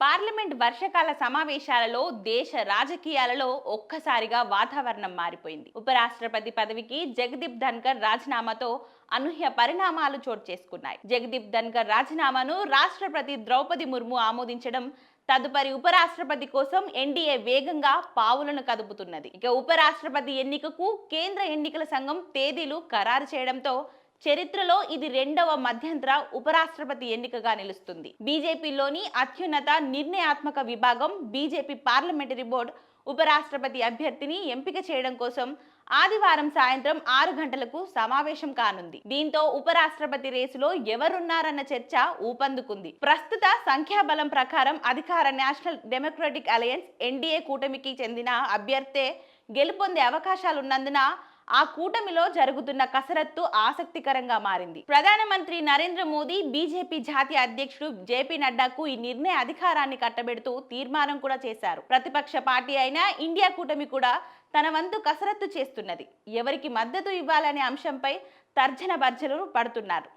Parliament వర్షకాల సమావేశాలలో దేశ రాజకీయాలలో ఒక్కసారిగా వాతావరణం మారిపోయింది. ఉపరాష్ట్రపతి పదవికి జగదీప్ ధన్కర్ రాజీనామాతో అనూహ్య పరిణామాలు చోటు చేసుకున్నాయి. జగదీప్ ధన్కర్ రాజీనామాను రాష్ట్రపతి ద్రౌపది ముర్ము ఆమోదించడం తదుపరి ఉపరాష్ట్రపతి కోసం ఎన్డీఏ వేగంగా పావులను కదుపుతున్నది. ఇక ఉపరాష్ట్రపతి ఎన్నికకు కేంద్ర ఎన్నికల సంఘం తేదీలు ఖరారు చేయడంతో చరిత్రలో ఇది రెండవ మధ్యంతర ఉపరాష్ట్రపతి ఎన్నికగా నిలుస్తుంది. బీజేపీలోని అత్యున్నత నిర్ణయాత్మక విభాగం బీజేపీ పార్లమెంటరీ బోర్డు ఉపరాష్ట్రపతి అభ్యర్థిని ఎంపిక చేయడం కోసం ఆదివారం సాయంత్రం ఆరు గంటలకు సమావేశం కానుంది. దీంతో ఉపరాష్ట్రపతి రేసులో ఎవరున్నారన్న చర్చ ఊపందుకుంది. ప్రస్తుత సంఖ్యాబలం ప్రకారం అధికార నేషనల్ డెమోక్రటిక్ అలయన్స్ ఎన్డీఏ కూటమికి చెందిన అభ్యర్థే గెలుపొందే అవకాశాలున్నందున ఆ కూటమిలో జరుగుతున్న కసరత్తు ఆసక్తికరంగా మారింది. ప్రధానమంత్రి నరేంద్ర మోదీ బీజేపీ జాతీయ అధ్యక్షుడు జేపీ నడ్డాకు ఈ నిర్ణయ అధికారాన్ని కట్టబెడుతూ తీర్మానం కూడా చేశారు. ప్రతిపక్ష పార్టీ అయిన ఇండియా కూటమి కూడా తన వంతు కసరత్తు చేస్తున్నది. ఎవరికి మద్దతు ఇవ్వాలనే అంశంపై తర్జన భర్జలు పడుతున్నారు.